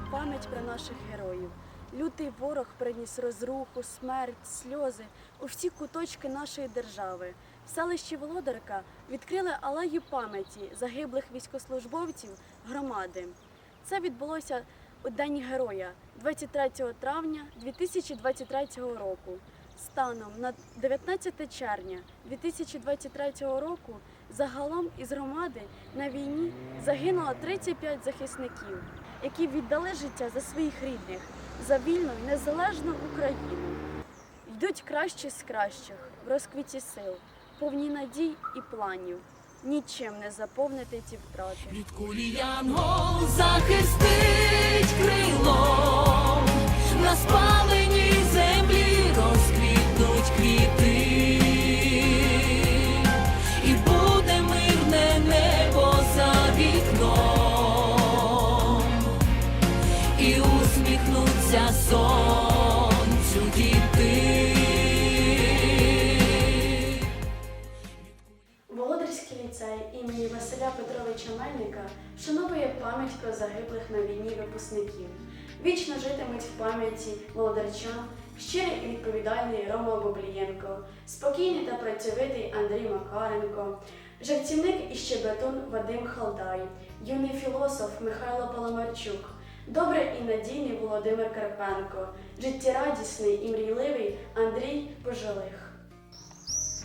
вічна пам'ять про наших героїв. Лютий ворог приніс розруху, смерть, сльози у всі куточки нашої держави. В селищі Володарка відкрили алею пам'яті загиблих військовослужбовців громади. Це відбулося у День Героя 23 травня 2023 року. Станом на 19 червня 2023 року загалом із громади на війні загинуло 35 захисників, які віддали життя за своїх рідних, за вільну незалежну Україну. Йдуть кращі з кращих в розквіті сил, повні надій і планів. Нічим не заповнити ті втрати. Від кулі янгол захистить усміхнуться сонцю діти. Володарський ліцей імені Василя Петровича Мельника вшановує пам'ять про загиблих на війні випускників. Вічно житимуть в пам'яті володарчан щирий і відповідальний Рома Боблієнко, спокійний та працьовитий Андрій Макаренко, жартівник і щебетун Вадим Халдай, юний філософ Михайло Паламарчук, добрий і надійний Володимир Карпенко, життєрадісний і мрійливий Андрій Пожилих.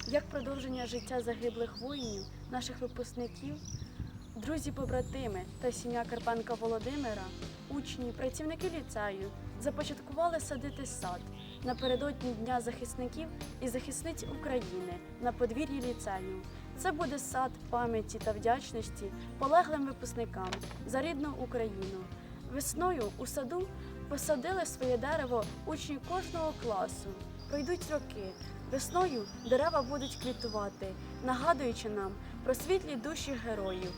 Як продовження життя загиблих воїнів, наших випускників, друзі-побратими та сім'я Карпенка Володимира, учні, працівники ліцею започаткували садити сад напередодні Дня захисників і захисниць України на подвір'ї ліцею. Це буде сад пам'яті та вдячності полеглим випускникам за рідну Україну. Весною у саду посадили своє дерево учні кожного класу. Пройдуть роки. Весною дерева будуть квітувати, нагадуючи нам про світлі душі героїв.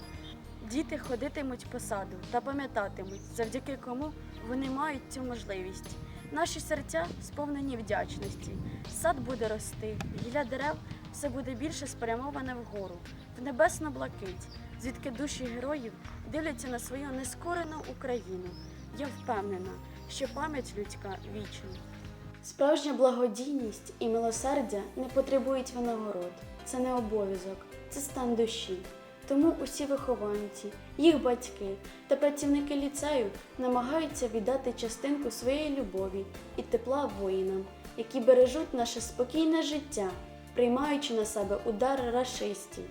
Діти ходитимуть по саду та пам'ятатимуть, завдяки кому вони мають цю можливість. Наші серця сповнені вдячності. Сад буде рости, гілля дерев все буде більше спрямоване вгору, в небесну блакить, звідки душі героїв дивляться на свою нескорену Україну. Я впевнена, що пам'ять людська вічна. Справжня благодійність і милосердя не потребують винагород. Це не обов'язок, це стан душі. Тому усі вихованці, їх батьки та працівники ліцею намагаються віддати частинку своєї любові і тепла воїнам, які бережуть наше спокійне життя, приймаючи на себе удар рашистів.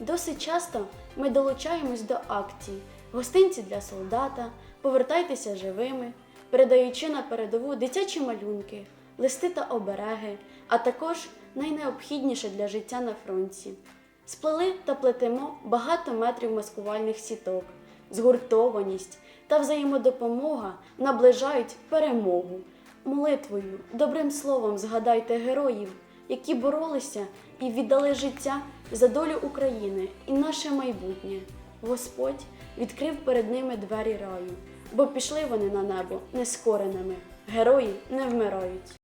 Досить часто ми долучаємось до акцій, гостинці для солдата, повертайтеся живими, передаючи на передову дитячі малюнки, листи та обереги, а також найнеобхідніше для життя на фронті. Сплели та плетемо багато метрів маскувальних сіток, згуртованість та взаємодопомога наближають перемогу. Молитвою, добрим словом згадайте героїв, які боролися і віддали життя за долю України і наше майбутнє. Господь відкрив перед ними двері раю, бо пішли вони на небо нескореними. Герої не вмирають.